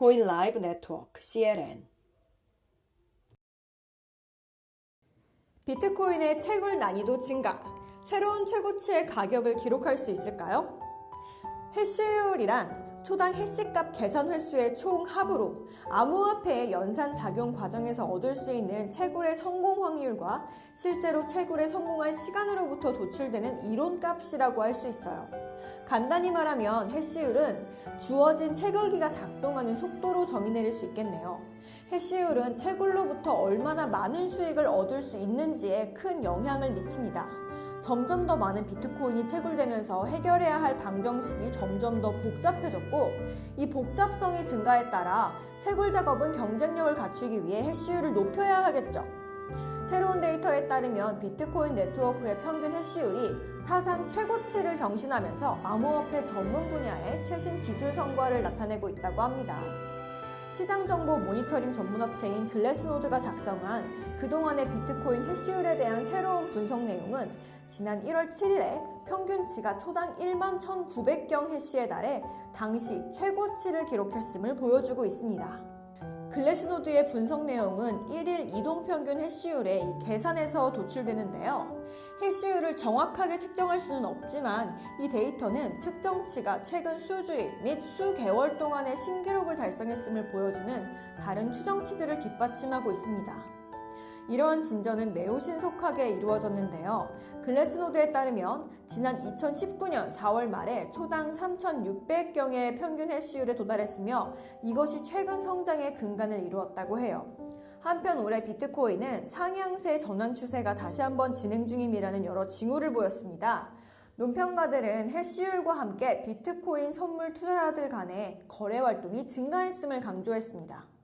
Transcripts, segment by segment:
코인 라이브 네트워크 CLN 비트코인의 채굴 난이도 증가, 새로운 최고치의 가격을 기록할 수 있을까요? 해시율이란 초당 해시값 계산 횟수의 총 합으로 암호화폐의 연산 작용 과정에서 얻을 수 있는 채굴의 성공 확률과 실제로 채굴에 성공한 시간으로부터 도출되는 이론값이라고 할 수 있어요. 간단히 말하면 해시율은 주어진 채굴기가 작동하는 속도로 정의 내릴 수 있겠네요. 해시율은 채굴로부터 얼마나 많은 수익을 얻을 수 있는지에 큰 영향을 미칩니다. 점점 더 많은 비트코인이 채굴되면서 해결해야 할 방정식이 점점 더 복잡해졌고 이 복잡성의 증가에 따라 채굴 작업은 경쟁력을 갖추기 위해 해시율을 높여야 하겠죠. 새로운 데이터에 따르면 비트코인 네트워크의 평균 해시율이 사상 최고치를 경신하면서 암호화폐 전문 분야의 최신 기술 성과를 나타내고 있다고 합니다. 시장정보 모니터링 전문업체인 글래스노드가 작성한 그동안의 비트코인 해시율에 대한 새로운 분석 내용은 지난 1월 7일에 평균치가 초당 1만 1,900경 해시에 달해 당시 최고치를 기록했음을 보여주고 있습니다. 글래스노드의 분석 내용은 1일 이동 평균 해시율의 계산에서 도출되는데요. 해시율을 정확하게 측정할 수는 없지만 이 데이터는 측정치가 최근 수주일 및 수개월 동안의 신기록을 달성했음을 보여주는 다른 추정치들을 뒷받침하고 있습니다. 이러한 진전은 매우 신속하게 이루어졌는데요. 글래스노드에 따르면 지난 2019년 4월 말에 초당 3,600경의 평균 해시율에 도달했으며 이것이 최근 성장의 근간을 이루었다고 해요. 한편 올해 비트코인은 상향세 전환 추세가 다시 한번 진행 중임이라는 여러 징후를 보였습니다. 논평가들은 해시율과 함께 비트코인 선물 투자자들 간의 거래 활동이 증가했음을 강조했습니다.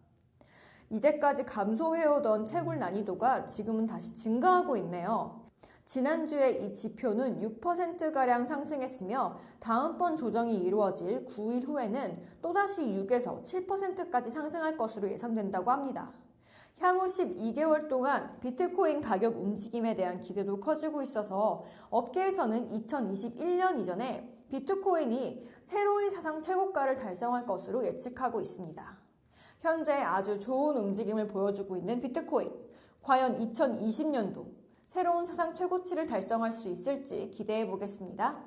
이제까지 감소해오던 채굴 난이도가 지금은 다시 증가하고 있네요. 지난주에 이 지표는 6%가량 상승했으며 다음번 조정이 이루어질 9일 후에는 또다시 6에서 7%까지 상승할 것으로 예상된다고 합니다. 향후 12개월 동안 비트코인 가격 움직임에 대한 기대도 커지고 있어서 업계에서는 2021년 이전에 비트코인이 새로운 사상 최고가를 달성할 것으로 예측하고 있습니다. 현재 아주 좋은 움직임을 보여주고 있는 비트코인. 과연 2020년도 새로운 사상 최고치를 달성할 수 있을지 기대해 보겠습니다.